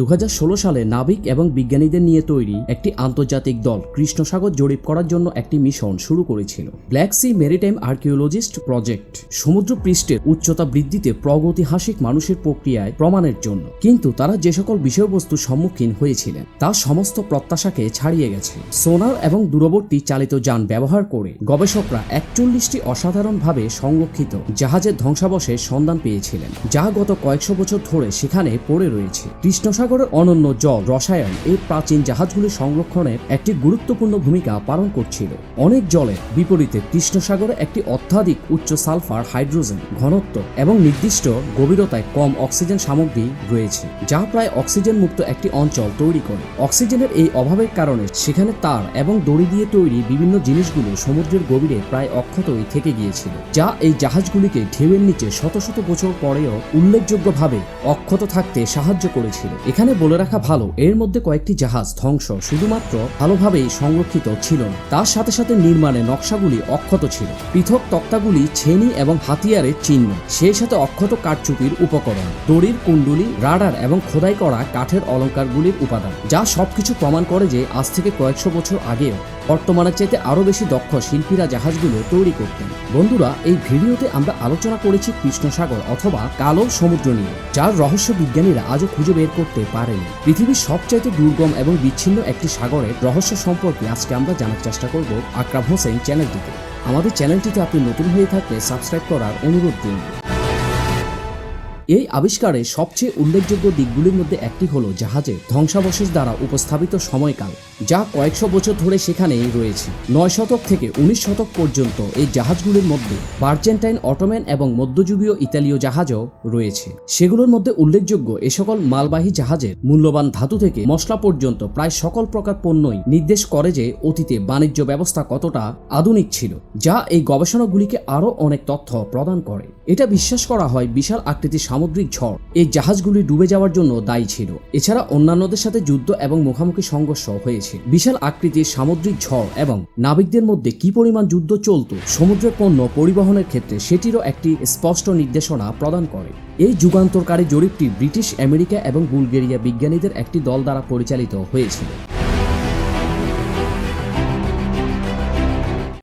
দু হাজার ষোলো সালে নাবিক এবং বিজ্ঞানীদের নিয়ে তৈরি একটি আন্তর্জাতিক দল কৃষ্ণসাগর জরিপ করার জন্য একটি মিশন শুরু করেছিল। Black Sea maritime archaeologist project সমুদ্র পৃষ্ঠের উচ্চতা বৃদ্ধিতে প্রগতিহাসিক মানুষের প্রক্রিয়ায় প্রমাণের জন্য। কিন্তু তারা যে সকল বিষয়বস্তু সম্মুখীন হয়েছিলেন, তা সমস্ত প্রত্যাশাকে ছাড়িয়ে গেছে। সোনার এবং দূরবর্তী চালিত যান ব্যবহার করে গবেষকরা একচল্লিশটি অসাধারণভাবে সংরক্ষিত জাহাজের ধ্বংসাবশেষ সন্ধান পেয়েছিলেন, যা গত কয়েকশো বছর ধরে সেখানে পড়ে রয়েছে। কৃষ্ণসাগরের অনন্য জল রসায়ন এই প্রাচীন জাহাজগুলি সংরক্ষণের একটি গুরুত্বপূর্ণ ভূমিকা পালন করছিল। অনেক জলের বিপরীতে কৃষ্ণসাগরে একটি অত্যাধিক উচ্চ সালফার হাইড্রোজেন ঘনত্ব এবং নির্দিষ্ট গভীরতায় কম অক্সিজেন সামগ্রী রয়েছে, যা প্রায় অক্সিজেন মুক্ত একটি অঞ্চল তৈরি করে। অক্সিজেনের এই অভাবের কারণে সেখানে তার এবং দড়ি দিয়ে তৈরি বিভিন্ন জিনিসগুলো সমুদ্রের গভীরে প্রায় অক্ষতই থেকে গিয়েছিল, যা এই জাহাজগুলিকে ঢেউয়ের নিচে শত শত বছর পরেও উল্লেখযোগ্যভাবে অক্ষত থাকতে সাহায্য করেছিল। এখানে বলে রাখা ভালো, এর মধ্যে কয়েকটি জাহাজ ধ্বংস, শুধুমাত্র ভালোভাবেই সংরক্ষিত ছিল না। তার সাথে সাথে নির্মাণে নকশাগুলি অক্ষত ছিল। পৃথক তক্তাগুলি ছেনি এবং হাতিয়ারের চিহ্ন, সেই সাথে অক্ষত কাঠচুপির উপকরণ, দড়ির কুণ্ডুলি, রাডার এবং খোদাই করা কাঠের অলঙ্কারগুলির উপাদান, যা সবকিছু প্রমাণ করে যে আজ থেকে কয়েকশো বছর আগেও বর্তমানের চাইতে আরও বেশি দক্ষ শিল্পীরা জাহাজগুলো তৈরি করতেন। বন্ধুরা, এই ভিডিওতে আমরা আলোচনা করেছি কৃষ্ণসাগর অথবা কালো সমুদ্র নিয়ে, যার রহস্য বিজ্ঞানীরা আজও খুঁজে বের করতে পারেনি। পৃথিবীর সবচাইতে দুর্গম এবং বিচ্ছিন্ন একটি সাগরের রহস্য সম্পর্কে আজকে আমরা জানার চেষ্টা করব আকরাম হোসেন চ্যানেলটিতে। আমাদের চ্যানেলটিতে আপনি নতুন হয়ে থাকলে সাবস্ক্রাইব করার অনুরোধ করুন এই আবিষ্কারে সবচেয়ে উল্লেখযোগ্য দিকগুলির মধ্যে একটি হলো জাহাজে ধ্বংসাবশেষ দ্বারা উপস্থাপিত সময়কাল, যা কয়েকশো বছর ধরে সেখানেই রয়েছে। নয় শতক থেকে উনিশ শতক পর্যন্ত এই জাহাজগুলির মধ্যে বার্জেন্টাইন অটোম্যান এবং মধ্যযুগীয় ইতালীয় জাহাজও রয়েছে। সেগুলোর মধ্যে উল্লেখযোগ্য এ সকল মালবাহী জাহাজের মূল্যবান ধাতু থেকে মশলা পর্যন্ত প্রায় সকল প্রকার পণ্যই নির্দেশ করে যে অতীতে বাণিজ্য ব্যবস্থা কতটা আধুনিক ছিল, যা এই গবেষণাগুলিকে আরও অনেক তথ্য প্রদান করে। এটা বিশ্বাস করা হয় বিশাল আকৃতির সামুদ্রিক ঝড়। এই জাহাজগুলি ডুবে যাওয়ার জন্য দায়ী ছিল। এছাড়া অন্যান্যদের সাথে যুদ্ধ এবং মুখোমুখি সংঘর্ষ হয়েছে বিশাল আকৃতির সামুদ্রিক ঝড় এবং নাবিকদের মধ্যে কি পরিমাণ যুদ্ধ চলত, সমুদ্রের পণ্য পরিবহনের ক্ষেত্রে সেটিরও একটি স্পষ্ট নির্দেশনা প্রদান করে। এই যুগান্তরকারী জরিপটি ব্রিটিশ, আমেরিকা এবং বুলগেরিয়া বিজ্ঞানীদের একটি দল দ্বারা পরিচালিত হয়েছিল।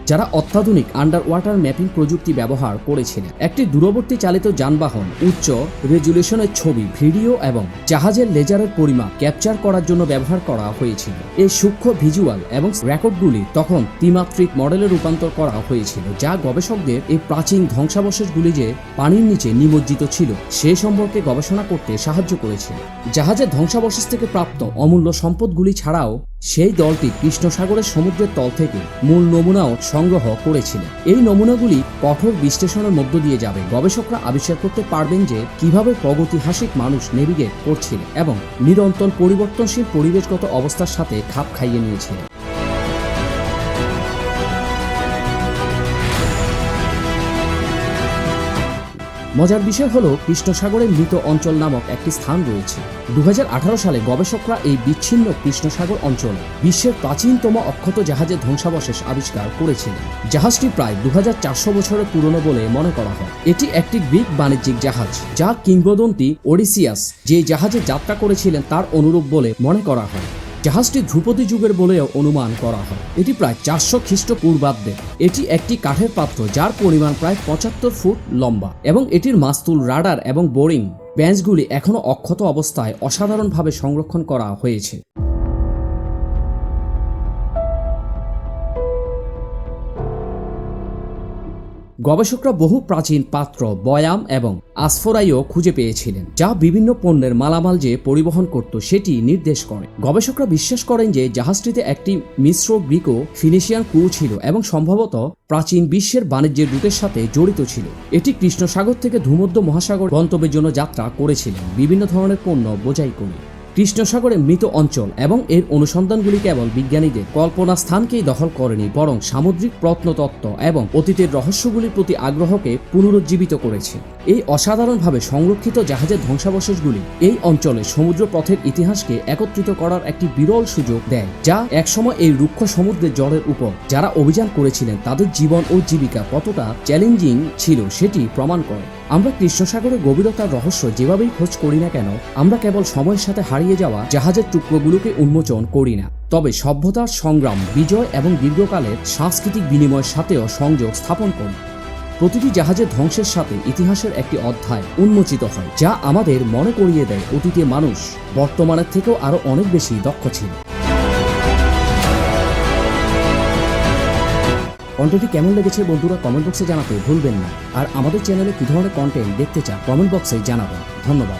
যারা অত্যাধুনিক আন্ডার ওয়াটার ম্যাপিং প্রযুক্তি ব্যবহার করেছিলেন। একটি দূরবর্তী চালিত যানবাহন, উচ্চ রেজুলেশনের ছবি, ভিডিও এবং জাহাজের লেজারের পরিমাপ ক্যাপচার করার জন্য ব্যবহার করা হয়েছিল। এই সূক্ষ্ম ভিজুয়াল এবং রেকর্ডগুলি তখন ত্রিমাত্রিক মডেলে রূপান্তর করা হয়েছিল, যা গবেষকদের এই প্রাচীন ধ্বংসাবশেষগুলি যে পানির নিচে নিমজ্জিত ছিল, সে সম্পর্কে গবেষণা করতে সাহায্য করেছিল। জাহাজের ধ্বংসাবশেষ থেকে প্রাপ্ত অমূল্য সম্পদগুলি ছাড়াও সেই দলটি কৃষ্ণসাগরের সমুদ্রের তল থেকে মূল নমুনাও সংগ্রহ করেছিল। এই নমুনাগুলি কঠোর বিশ্লেষণের মধ্য দিয়ে যাবে। গবেষকরা আবিষ্কার করতে পারবেন যে কীভাবে প্রগতিহাসিক মানুষ নেভিগেট করছিল এবং নিরন্তর পরিবর্তনশীল পরিবেশগত অবস্থার সাথে খাপ খাইয়ে নিয়েছিল। মজার বিষয় হলো কৃষ্ণসাগরের মৃত অঞ্চল নামক একটি স্থান রয়েছে। দু হাজার আঠারো সালে গবেষকরা এই বিচ্ছিন্ন কৃষ্ণসাগর অঞ্চলে বিশ্বের প্রাচীনতম অক্ষত জাহাজের ধ্বংসাবশেষ আবিষ্কার করেছিলেন। জাহাজটি প্রায় দু হাজার চারশো বছরের পুরনো বলে মনে করা হয়। এটি একটি গ্রিক বাণিজ্যিক জাহাজ, যা কিংবদন্তি ওডিসিয়াস যে জাহাজে যাত্রা করেছিলেন তার অনুরূপ বলে মনে করা হয়। জাহাজটি ধ্রুপদী যুগের বলেও অনুমান করা হয়। এটি প্রায় চারশো খ্রিস্টপূর্বাব্দে। এটি একটি কাঠের পাত্র যার পরিমাণ প্রায় পঁচাত্তর ফুট লম্বা এবং এটির মাস্তুল রাডার এবং বোরিং ব্যাঞ্চগুলি এখনও অক্ষত অবস্থায় অসাধারণভাবে সংরক্ষণ করা হয়েছে। গবেষকরা বহু প্রাচীন পাত্র, বয়াম এবং আসফোরাইও খুঁজে পেয়েছিলেন, যা বিভিন্ন পণ্যের মালামাল যে পরিবহন করত সেটি নির্দেশ করে। গবেষকরা বিশ্বাস করেন যে জাহাজটিতে একটি মিশ্র গ্রিকো ফিনিশিয়ান ক্রু ছিল এবং সম্ভবত প্রাচীন বিশ্বের বাণিজ্যের রুটের সাথে জড়িত ছিল। এটি কৃষ্ণসাগর থেকে ভূমধ্য মহাসাগর গন্তব্যের জন্য যাত্রা করেছিলেন। বিভিন্ন ধরনের পণ্য বোঝাই করে। কৃষ্ণসাগরে মৃত অঞ্চল এবং এর অনুসন্ধানগুলি কেবল বিজ্ঞানীদের কল্পনা স্থানকেই দখল করেনি, বরং সামুদ্রিক প্রত্নতত্ত্ব এবং অতীতের রহস্যগুলির প্রতি আগ্রহকে পুনরুজ্জীবিত করেছে। এই অসাধারণভাবে সংরক্ষিত জাহাজের ধ্বংসাবশেষগুলি এই অঞ্চলে সমুদ্র পথের ইতিহাসকে একত্রিত করার একটি বিরল সুযোগ দেয়, যা একসময় এই রুক্ষ সমুদ্রের জলের উপর যারা অভিযান করেছিলেন তাদের জীবন ও জীবিকা কতটা চ্যালেঞ্জিং ছিল সেটি প্রমাণ করে। আমরা কৃষ্ণসাগরের গভীরতার রহস্য যেভাবেই খোঁজ করি না কেন, আমরা কেবল সময়ের সাথে হারিয়ে যাওয়া জাহাজের টুকরোগুলোকে উন্মোচন করি না। তবে সভ্যতার সংগ্রাম, বিজয় এবং দীর্ঘকালের সাংস্কৃতিক বিনিময়ের সাথেও সংযোগ স্থাপন করি। প্রতিটি জাহাজের ধ্বংসের সাথে ইতিহাসের একটি অধ্যায় উন্মোচিত হয়, যা আমাদের মনে করিয়ে দেয় অতীতে মানুষ। বর্তমানের থেকেও আরও অনেক বেশি দক্ষ ছিল কন্টেন্টটি কেমন লেগেছে বন্ধুরা কমেন্ট বক্সে জানাতে ভুলবেন না। আর আমাদের চ্যানেলে কী ধরনের কন্টেন্ট দেখতে চান কমেন্ট বক্সে জানাবেন। ধন্যবাদ।